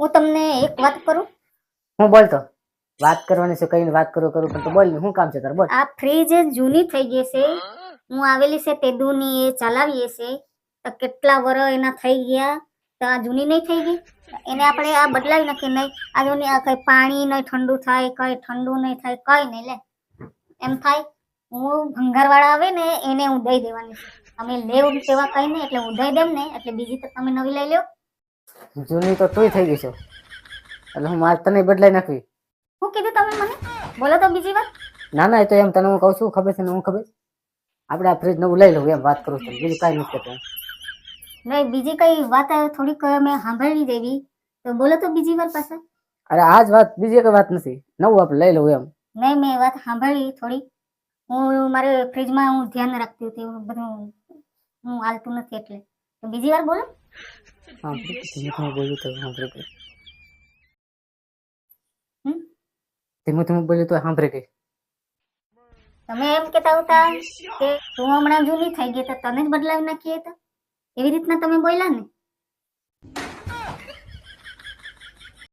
હું તમને એક વાત કરું? હું બોલતો વાત કરવાની છે કઈ વાત કરું કરું પણ તો બોલ હું કામ છે તાર? બોલ. આ ફ્રીજ જૂની થઈ ગઈ છે. હું આવેલી છે તે દૂની એ ચલાવીએ છે. તો કેટલા વર એના થઈ ગયા? તો આ જૂની નહીં થઈ ગઈ? એને આપણે આ બદલાવી નાખીએ નહીં. આ જૂની આ કઈ પાણી નહીં ઠંડુ થાય કઈ ઠંડુ નહીં થાય કઈ નહીં લે. એમ થાય? હું ભંગારવાળા આવે ને એને હું દઈ દેવાની તમે લેવું સેવા કઈ નહીં એટલે હું દઈ દેમ ને એટલે બીજી તો તમે નવી લઈ લો જૂની તો તું થઈ ગઈ છે. એટલે હું માર તને બદલાઈ નાખવી. શું કીધું તમે મને? બોલો તો બીજી વાર. ના ના એ તો એમ તને હું કહું છું ખબર છે ને હું ખબર? આપણે આ ફ્રીજ નવું લઈ લઉં એમ વાત કરું છું. બીજું કાંઈ નથી કહેતો. નહીં બીજી કઈ વાત થોડીક મેં સાંભળવી દેવી. તો બોલો તો બીજી વાર પાછા. અરે આ જ વાત બીજી કઈ વાત નથી. નવું આપણે લઈ લઉં એમ. નહીં મેં વાત સાંભળી થોડી હું મારે ફ્રીજમાં હું ધ્યાન રાખતી હતી એવું બધું હું હાલતું નથી એટલે. તો બીજી વાર બોલો. હા ધીમે ધીમે બોલ્યું તો સાંભળી. ગઈ હમ? ધીમે ધીમે બોલ્યું તો સાંભળી ગઈ તમે એમ કહેતા હતા કે તું હમણાં જૂની થઈ ગઈ તો તને જ બદલાવી નાખીએ તો? એવી રીતના તમે બોલ્યા ને?